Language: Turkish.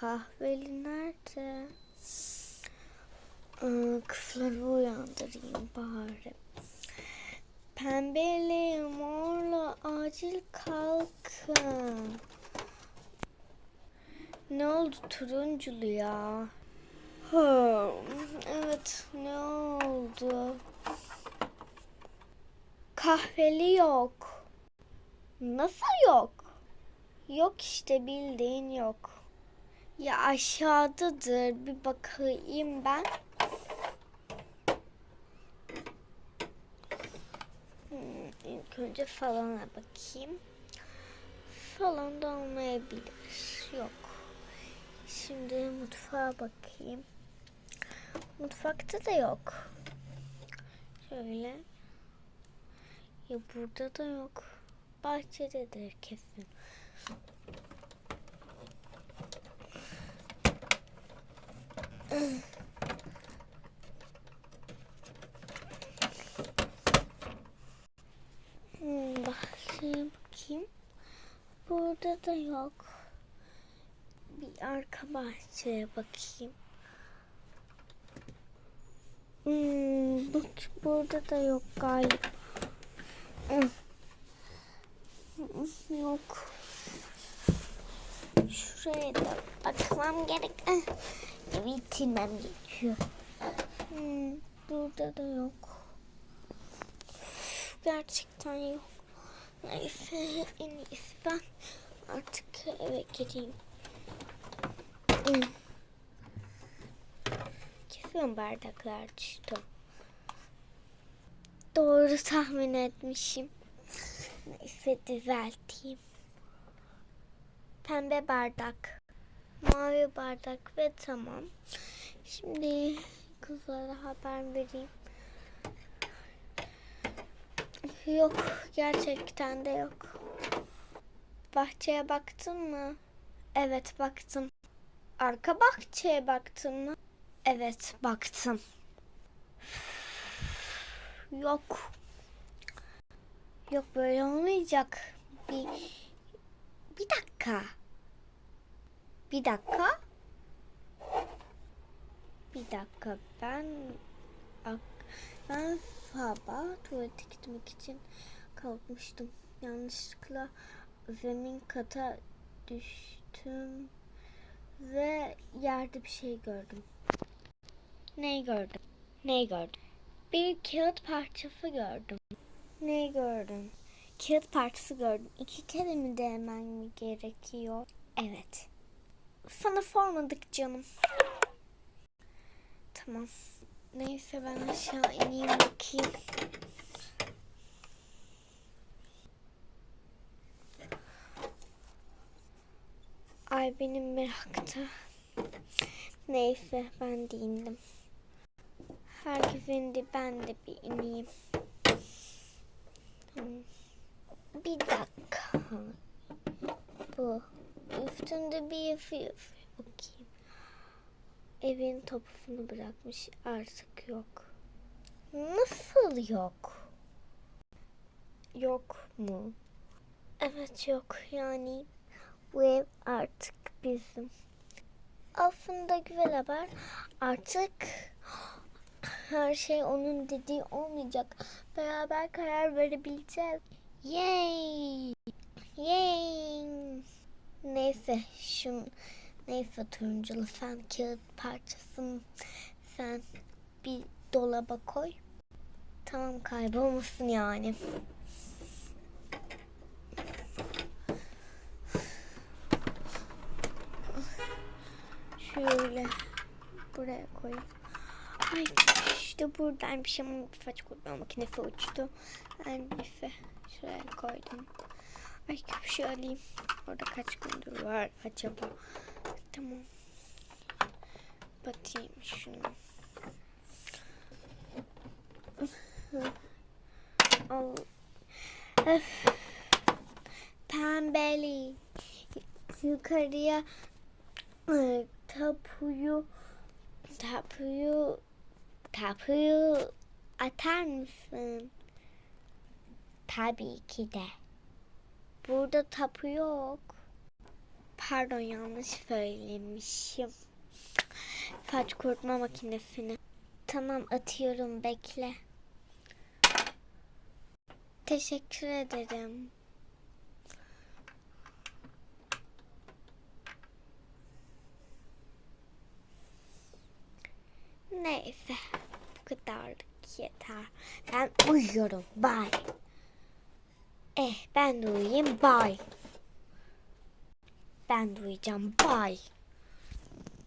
kahveli nerede? Aa, kızları uyandırayım bari. Pembeli, morlu, acil kalkın. Ne oldu turunculu ya? Evet ne oldu? Kahveli yok. Nasıl yok? Yok işte bildiğin yok. Ya aşağıdadır bir bakayım ben. Hmm, ilk önce falana bakayım. Falan da olmayabilir. Yok. Şimdi mutfağa bakayım. Mutfakta da yok. Şöyle. Ya burada da yok. Bahçededir kesin. Hmm, bahçeye bakayım. Burada da yok. Bir arka bahçeye bakayım. Hmm, bak burada da yok galiba. Hmm, Yok. Şuraya da bakmam gerek. Ah, Bitirmem gerekiyor. Hmm, burada da yok. Gerçekten yok. Neyse en iyisi ben artık eve gireyim. Hmm. Kesin bardaklar düştü. Doğru tahmin etmişim. Neyse düzelteyim. Pembe bardak, mavi bardak ve tamam. Şimdi kızlara haber vereyim. Yok, gerçekten de yok. Bahçeye baktın mı? Evet, baktım. Arka bahçeye baktın mı? Evet, baktım. Yok. Yok böyle olmayacak. Bir, bir dakika. Bir dakika. Bir dakika. Ben ben sabah tuvalete gitmek için kalkmıştım. Yanlışlıkla zemin kata düştüm ve yerde bir şey gördüm. Neyi gördüm? Neyi gördüm? Bir kağıt parçası gördüm. Ne gördün? Kağıt parçası gördüm. İki kere mi gerekiyor? Evet. Sana sormadık canım. Tamam. Neyse ben aşağı ineyim bakayım. Ay benim merakta. Neyse ben de indim. Herkes indi ben de bir ineyim. Bir dakika. Üstünde bir. Bakayım. Evin topusunu bırakmış. Artık yok. Nasıl yok? Yok mu? Evet yok. Yani bu ev artık bizim. Aslında güzel haber. Artık her şey onun dediği olmayacak. Beraber karar verebileceğiz. Yay! Yay! Neyse şun neyse turunculu sen kağıt parçasını sen bir dolaba koy. Tamam kaybolmasın yani. Şöyle buraya koyayım. Ay işte buradaymış ama saç kurutma makinesi uçtu. Her neyse şuraya koydum. Ay köpüşü alayım. Orada kaç gündür var acaba? Tamam. Batayım şunu. Al. Öf. Pembeli. Yukarıya ıı, tapuyu tapuyu tapuyu atar mısın? Tabii ki de. Burada tapu yok. Pardon yanlış söylemişim. Saç kurutma makinesini. Tamam atıyorum bekle. Teşekkür ederim. Neyse bu kadarlık yeter. Ben uyuyorum. Bye. Eh ben de uyuyayım. Bye. Ben de uyuyacağım. Bye.